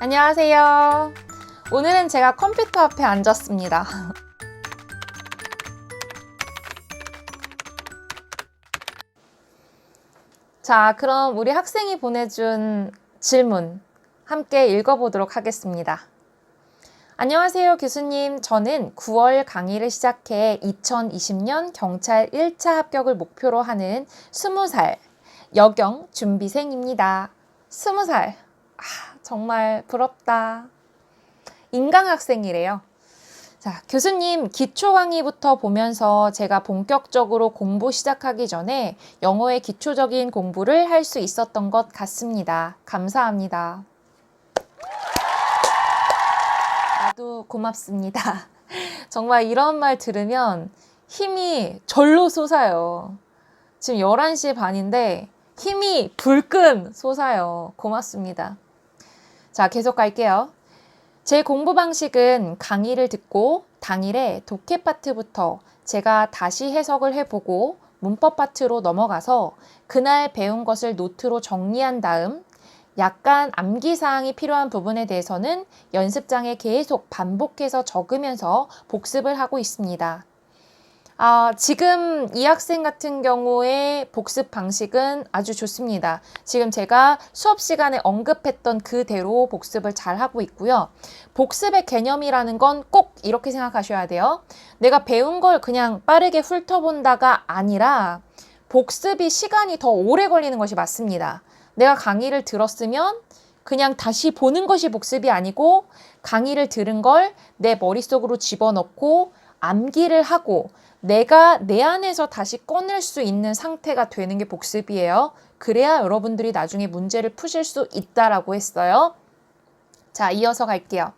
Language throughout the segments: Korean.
안녕하세요. 오늘은 제가 컴퓨터 앞에 앉았습니다. 자, 그럼 우리 학생이 보내준 질문 함께 읽어보도록 하겠습니다. 안녕하세요, 교수님. 저는 9월 강의를 시작해 2020년 경찰 1차 합격을 목표로 하는 20살 여경 준비생입니다. 20살. 아, 정말 부럽다. 인강학생이래요. 자, 교수님, 기초 강의부터 보면서 제가 본격적으로 공부 시작하기 전에 영어의 기초적인 공부를 할 수 있었던 것 같습니다. 감사합니다. 나도 고맙습니다. 정말 이런 말 들으면 힘이 절로 솟아요. 지금 11시 반인데 힘이 불끈 솟아요. 고맙습니다. 자, 계속 갈게요. 제 공부 방식은 강의를 듣고 당일에 독해 파트부터 제가 다시 해석을 해보고 문법 파트로 넘어가서 그날 배운 것을 노트로 정리한 다음 약간 암기 사항이 필요한 부분에 대해서는 연습장에 계속 반복해서 적으면서 복습을 하고 있습니다. 아, 지금 이 학생 같은 경우에 복습 방식은 아주 좋습니다. 지금 제가 수업 시간에 언급했던 그대로 복습을 잘 하고 있고요. 복습의 개념이라는 건 꼭 이렇게 생각하셔야 돼요. 내가 배운 걸 그냥 빠르게 훑어본다가 아니라 복습이 시간이 더 오래 걸리는 것이 맞습니다. 내가 강의를 들었으면 그냥 다시 보는 것이 복습이 아니고 강의를 들은 걸 내 머릿속으로 집어넣고 암기를 하고 내가 내 안에서 다시 꺼낼 수 있는 상태가 되는 게 복습이에요. 그래야 여러분들이 나중에 문제를 푸실 수 있다라고 했어요. 자, 이어서 갈게요.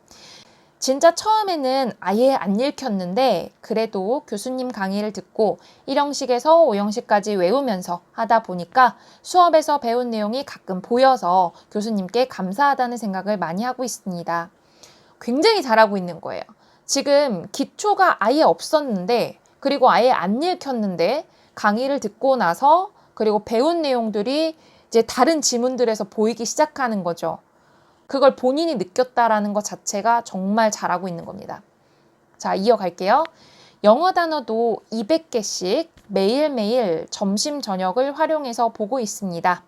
진짜 처음에는 아예 안 읽혔는데 그래도 교수님 강의를 듣고 1형식에서 5형식까지 외우면서 하다 보니까 수업에서 배운 내용이 가끔 보여서 교수님께 감사하다는 생각을 많이 하고 있습니다. 굉장히 잘하고 있는 거예요. 지금 기초가 아예 없었는데 그리고 아예 안 읽혔는데 강의를 듣고 나서 그리고 배운 내용들이 이제 다른 지문들에서 보이기 시작하는 거죠. 그걸 본인이 느꼈다라는 것 자체가 정말 잘하고 있는 겁니다. 자, 이어갈게요. 영어 단어도 200개씩 매일매일 점심, 저녁을 활용해서 보고 있습니다.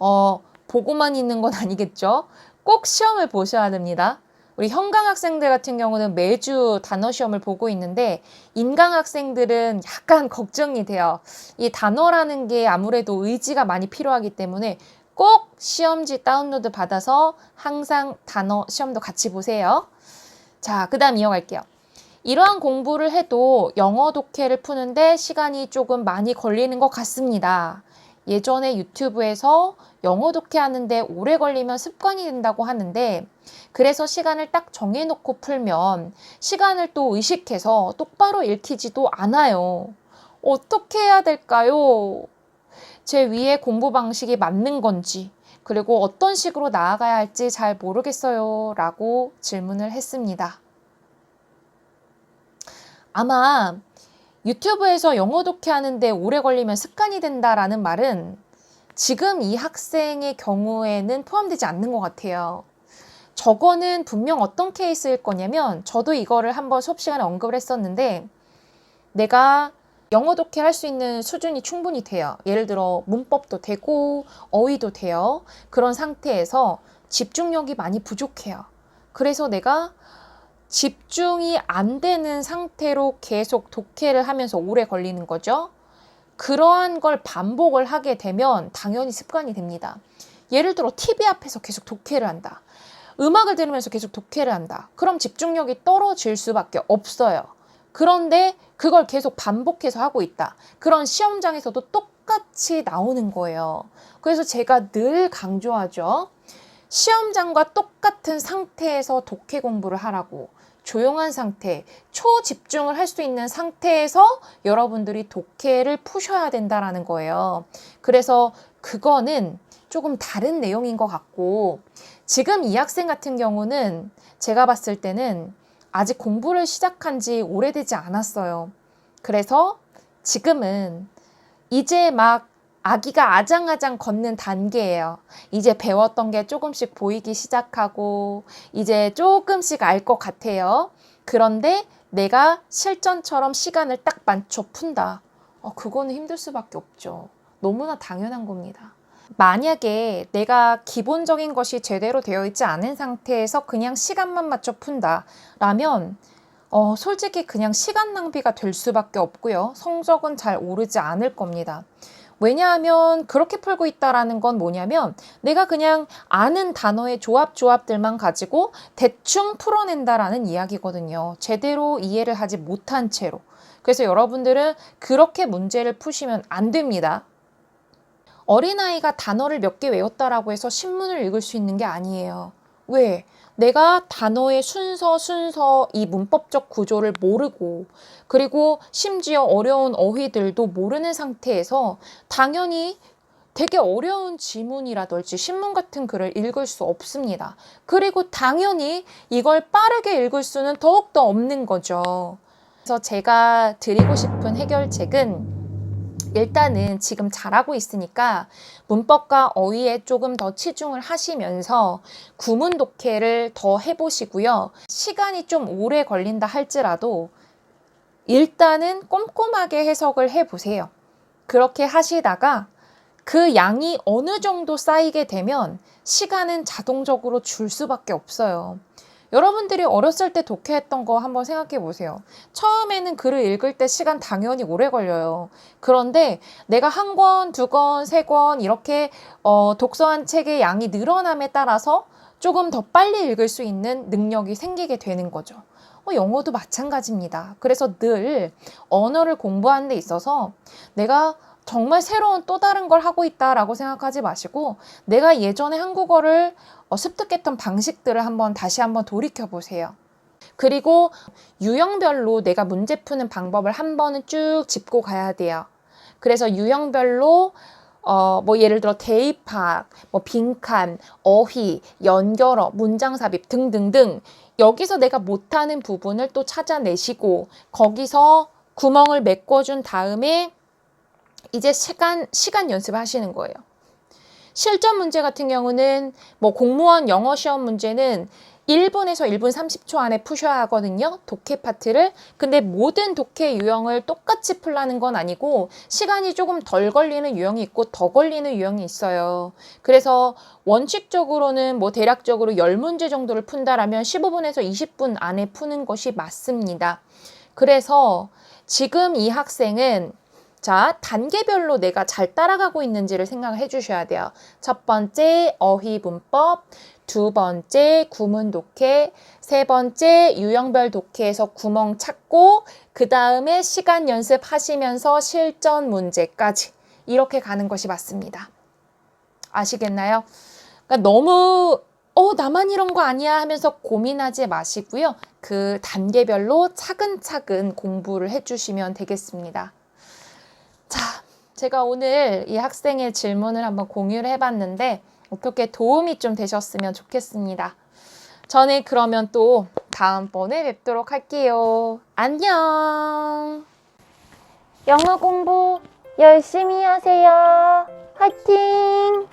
어, 보고만 있는 건 아니겠죠? 꼭 시험을 보셔야 됩니다. 우리 현강 학생들 같은 경우는 매주 단어 시험을 보고 있는데 인강 학생들은 약간 걱정이 돼요. 이 단어라는 게 아무래도 의지가 많이 필요하기 때문에 꼭 시험지 다운로드 받아서 항상 단어 시험도 같이 보세요. 자, 그 다음 이어갈게요. 이러한 공부를 해도 영어 독해를 푸는데 시간이 조금 많이 걸리는 것 같습니다. 예전에 유튜브에서 영어 독해 하는데 오래 걸리면 습관이 된다고 하는데 그래서 시간을 딱 정해놓고 풀면 시간을 또 의식해서 똑바로 읽히지도 않아요. 어떻게 해야 될까요? 제 위에 공부 방식이 맞는 건지, 그리고 어떤 식으로 나아가야 할지 잘 모르겠어요. 라고 질문을 했습니다. 아마 유튜브에서 영어 독해 하는데 오래 걸리면 습관이 된다라는 말은 지금 이 학생의 경우에는 포함되지 않는 것 같아요. 저거는 분명 어떤 케이스일 거냐면 저도 이거를 한번 수업 시간에 언급을 했었는데 내가 영어 독해 할 수 있는 수준이 충분히 돼요. 예를 들어 문법도 되고 어휘도 돼요. 그런 상태에서 집중력이 많이 부족해요. 그래서 내가 집중이 안 되는 상태로 계속 독해를 하면서 오래 걸리는 거죠. 그러한 걸 반복을 하게 되면 당연히 습관이 됩니다. 예를 들어 TV 앞에서 계속 독해를 한다. 음악을 들으면서 계속 독해를 한다. 그럼 집중력이 떨어질 수밖에 없어요. 그런데 그걸 계속 반복해서 하고 있다. 그런 시험장에서도 똑같이 나오는 거예요. 그래서 제가 늘 강조하죠. 시험장과 똑같은 상태에서 독해 공부를 하라고. 조용한 상태, 초집중을 할 수 있는 상태에서 여러분들이 독해를 푸셔야 된다라는 거예요. 그래서 그거는 조금 다른 내용인 것 같고, 지금 이 학생 같은 경우는 제가 봤을 때는 아직 공부를 시작한 지 오래되지 않았어요. 그래서 지금은 이제 막 아기가 아장아장 걷는 단계예요. 이제 배웠던 게 조금씩 보이기 시작하고 이제 조금씩 알 것 같아요. 그런데 내가 실전처럼 시간을 딱 맞춰 푼다. 어, 그거는 힘들 수밖에 없죠. 너무나 당연한 겁니다. 만약에 내가 기본적인 것이 제대로 되어 있지 않은 상태에서 그냥 시간만 맞춰 푼다. 라면, 어, 솔직히 그냥 시간 낭비가 될 수밖에 없고요. 성적은 잘 오르지 않을 겁니다. 왜냐하면 그렇게 풀고 있다라는 건 뭐냐면 내가 그냥 아는 단어의 조합 조합들만 가지고 대충 풀어낸다라는 이야기거든요. 제대로 이해를 하지 못한 채로. 그래서 여러분들은 그렇게 문제를 푸시면 안 됩니다. 어린아이가 단어를 몇 개 외웠다라고 해서 신문을 읽을 수 있는 게 아니에요. 왜? 내가 단어의 순서, 순서, 이 문법적 구조를 모르고, 그리고 심지어 어려운 어휘들도 모르는 상태에서 당연히 되게 어려운 지문이라든지 신문 같은 글을 읽을 수 없습니다. 그리고 당연히 이걸 빠르게 읽을 수는 더욱더 없는 거죠. 그래서 제가 드리고 싶은 해결책은 일단은 지금 잘하고 있으니까 문법과 어휘에 조금 더 치중을 하시면서 구문 독해를 더 해보시고요. 시간이 좀 오래 걸린다 할지라도 일단은 꼼꼼하게 해석을 해보세요. 그렇게 하시다가 그 양이 어느 정도 쌓이게 되면 시간은 자동적으로 줄 수밖에 없어요. 여러분들이 어렸을 때 독해했던 거 한번 생각해 보세요. 처음에는 글을 읽을 때 시간 당연히 오래 걸려요. 그런데 내가 한 권, 두 권, 세 권 이렇게 어, 독서한 책의 양이 늘어남에 따라서 조금 더 빨리 읽을 수 있는 능력이 생기게 되는 거죠. 어, 영어도 마찬가지입니다. 그래서 늘 언어를 공부하는 데 있어서 내가 정말 새로운 또 다른 걸 하고 있다라고 생각하지 마시고 내가 예전에 한국어를 어, 습득했던 방식들을 한번 다시 한번 돌이켜 보세요. 그리고 유형별로 내가 문제 푸는 방법을 한 번은 쭉 짚고 가야 돼요. 그래서 유형별로 어, 뭐 예를 들어 대입학, 뭐 빈칸, 어휘, 연결어, 문장 삽입 등등등 여기서 내가 못하는 부분을 또 찾아내시고 거기서 구멍을 메꿔준 다음에 이제 시간 시간 연습하시는 거예요. 실전 문제 같은 경우는 뭐 공무원 영어 시험 문제는 1분에서 1분 30초 안에 푸셔야 하거든요. 독해 파트를. 근데 모든 독해 유형을 똑같이 풀라는 건 아니고 시간이 조금 덜 걸리는 유형이 있고 더 걸리는 유형이 있어요. 그래서 원칙적으로는 뭐 대략적으로 10문제 정도를 푼다라면 15분에서 20분 안에 푸는 것이 맞습니다. 그래서 지금 이 학생은 자, 단계별로 내가 잘 따라가고 있는지를 생각을 해 주셔야 돼요. 첫 번째, 어휘 문법. 두 번째, 구문 독해. 세 번째, 유형별 독해에서 구멍 찾고, 그 다음에 시간 연습하시면서 실전 문제까지. 이렇게 가는 것이 맞습니다. 아시겠나요? 그러니까 너무, 어, 나만 이런 거 아니야 하면서 고민하지 마시고요. 그 단계별로 차근차근 공부를 해 주시면 되겠습니다. 자, 제가 오늘 이 학생의 질문을 한번 공유를 해봤는데 어떻게 도움이 좀 되셨으면 좋겠습니다. 저는 그러면 또 다음번에 뵙도록 할게요. 안녕! 영어 공부 열심히 하세요. 화이팅!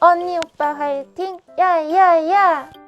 언니 오빠 화이팅! 야야야!